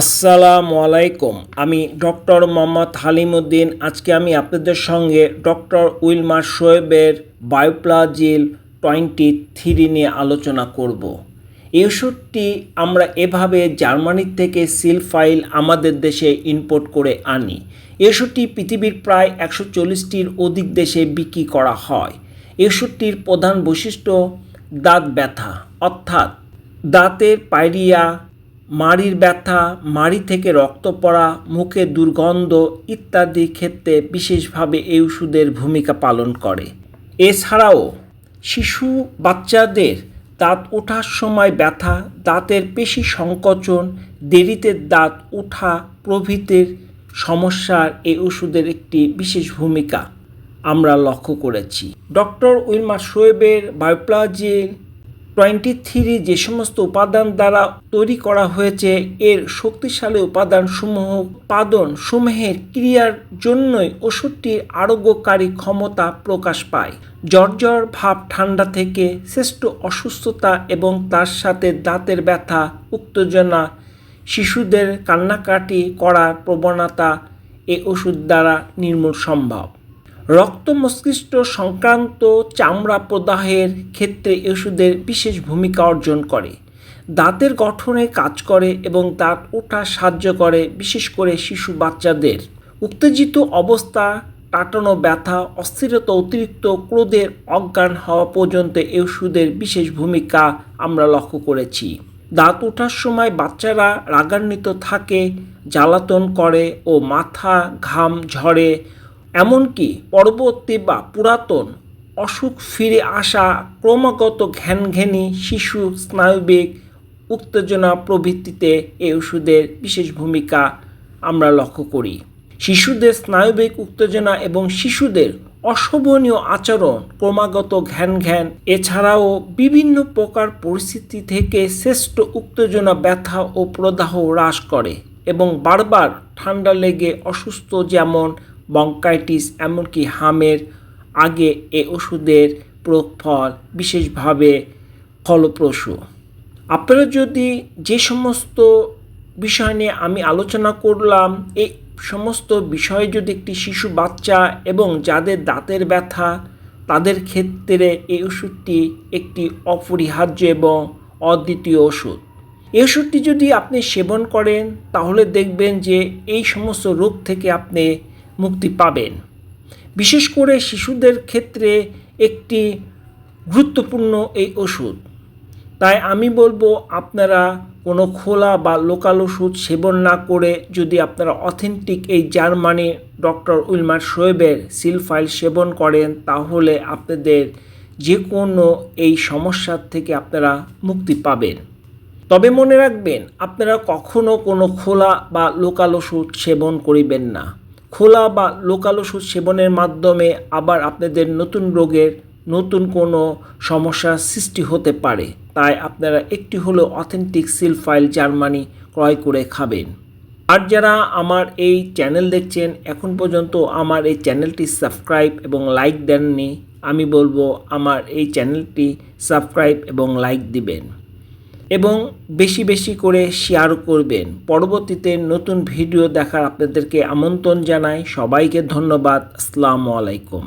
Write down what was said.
আসসালামু আলাইকুম। আমি ডক্টর মোহাম্মদ হালিমুদ্দিন। আজকে আমি আপনাদের সঙ্গে ডক্টর উইলমার শোয়েবের বায়োপ্লাজিল টোয়েন্টি থ্রি নিয়ে আলোচনা করব। এই ওষুধটি আমরা এভাবে জার্মানির থেকে সিল ফাইল আমাদের দেশে ইম্পোর্ট করে আনি। এই ওষুধটি পৃথিবীর প্রায় একশো চল্লিশটির অধিক দেশে বিক্রি করা হয়। এই ওষুধটির প্রধান বৈশিষ্ট্য দাঁত ব্যথা, অর্থাৎ দাঁতের পাইরিয়া মাড়ির ব্যথা, মাড়ি থেকে রক্ত পড়া, মুখে দুর্গন্ধ ইত্যাদি ক্ষেত্রে বিশেষভাবে এই ওষুধের ভূমিকা পালন করে। এছাড়াও, শিশু বাচ্চাদের দাঁত ওঠার সময় ব্যথা, দাঁতের পেশি সংকোচন, দেরিতে দাঁত ওঠা প্রভৃতির সমস্যার এই ওষুধের একটি বিশেষ ভূমিকা আমরা লক্ষ্য করেছি। ডক্টর উইলমার শোয়েবের বায়োপ্লাজিল টোয়েন্টি থ্রি যে সমস্ত উপাদান দ্বারা তৈরি করা হয়েছে, এর শক্তিশালী উপাদানসমূহ উৎপাদন সমূহের ক্রিয়ার জন্যই ওষুধটির আরোগ্যকারী ক্ষমতা প্রকাশ পায়। জ্বর ভাব ঠান্ডা থেকে শ্রেষ্ঠ অসুস্থতা এবং তার সাথে দাঁতের ব্যথা, উত্তেজনা, শিশুদের কান্নাকাটি করার প্রবণতা এ ওষুধ দ্বারা নির্মূল সম্ভব। রক্ত মস্তিষ্ক সংক্রান্ত চামড়া প্রদাহের ক্ষেত্রে ওষুধের বিশেষ ভূমিকা অর্জন করে। দাঁতের গঠনে কাজ করে এবং দাঁত ওঠা সাহায্য করে, বিশেষ করে শিশু বাচ্চাদের। উত্তেজিত অবস্থা, টাটানো ব্যথা, অস্থিরতা, অতিরিক্ত ক্রোধের অজ্ঞান হওয়া পর্যন্ত এই ওষুধের বিশেষ ভূমিকা আমরা লক্ষ্য করেছি। দাঁত ওঠার সময় বাচ্চারা রাগান্বিত থাকে, জ্বালাতন করে ও মাথা, ঘাম ঝরে এমনকি পরবর্তী বা পুরাতন অসুখ ফিরে আসা ক্রমাগত ঘ্যানঘ্যানি শিশু স্নায়ুবেগ উত্তেজনা প্রভৃতিতে এই ওষুধের বিশেষ ভূমিকা আমরা লক্ষ্য করি। শিশুদের স্নায়ুবেগ উত্তেজনা এবং শিশুদের অশোভনীয় আচরণ ক্রমাগত ঘ্যান ঘ্যান এছাড়াও বিভিন্ন প্রকার পরিস্থিতি থেকে শ্রেষ্ঠ উত্তেজনা, ব্যথা ও প্রদাহ হ্রাস করে এবং বারবার ঠান্ডা লেগে অসুস্থ যেমন বঙ্কাইটিস, এমনকি হামের আগে এ ওষুধের প্রফল বিশেষভাবে ফলপ্রসূ। আপনারা যদি যে সমস্ত বিষয় নিয়ে আমি আলোচনা করলাম, এই সমস্ত বিষয়ে যদি একটি শিশু বাচ্চা এবং যাদের দাঁতের ব্যথা, তাদের ক্ষেত্রে এই ওষুধটি একটি অপরিহার্য এবং অদ্বিতীয় ওষুধ। এই ওষুধটি যদি আপনি সেবন করেন, তাহলে দেখবেন যে এই সমস্ত রোগ থেকে আপনি মুক্তি পাবেন। বিশেষ করে শিশুদের ক্ষেত্রে একটি গুরুত্বপূর্ণ এই ওষুধ। তাই আমি বলব, আপনারা কোনো খোলা বা লোকাল ওষুধ সেবন না করে যদি আপনারা অথেন্টিক এই জার্মানি ডক্টর উইলমার শোয়েবের সিল ফাইল সেবন করেন, তাহলে আপনাদের যে কোনো এই সমস্যার থেকে আপনারা মুক্তি পাবেন। তবে মনে রাখবেন, আপনারা কখনো কোনো খোলা বা লোকাল ওষুধ সেবন করিবেন না। খোলা বা লোকাল ওষুধ সেবনের মাধ্যমে আবার আপনাদের নতুন রোগের নতুন কোনো সমস্যার সৃষ্টি হতে পারে। তাই আপনারা একটি হলো অথেন্টিক সিল ফাইল জার্মানি ক্রয় করে খাবেন। আর যারা আমার এই চ্যানেল দেখছেন, এখন পর্যন্ত আমার এই চ্যানেলটি সাবস্ক্রাইব এবং লাইক দেননি, আমি বলব আমার এই চ্যানেলটি সাবস্ক্রাইব এবং লাইক দিবেন। এবং বেশি বেশি করে শেয়ার করবেন। পরবর্তীতে নতুন ভিডিও দেখার আপনাদেরকে আমন্ত্রণ জানাই। সবাইকে ধন্যবাদ। আসসালামু আলাইকুম।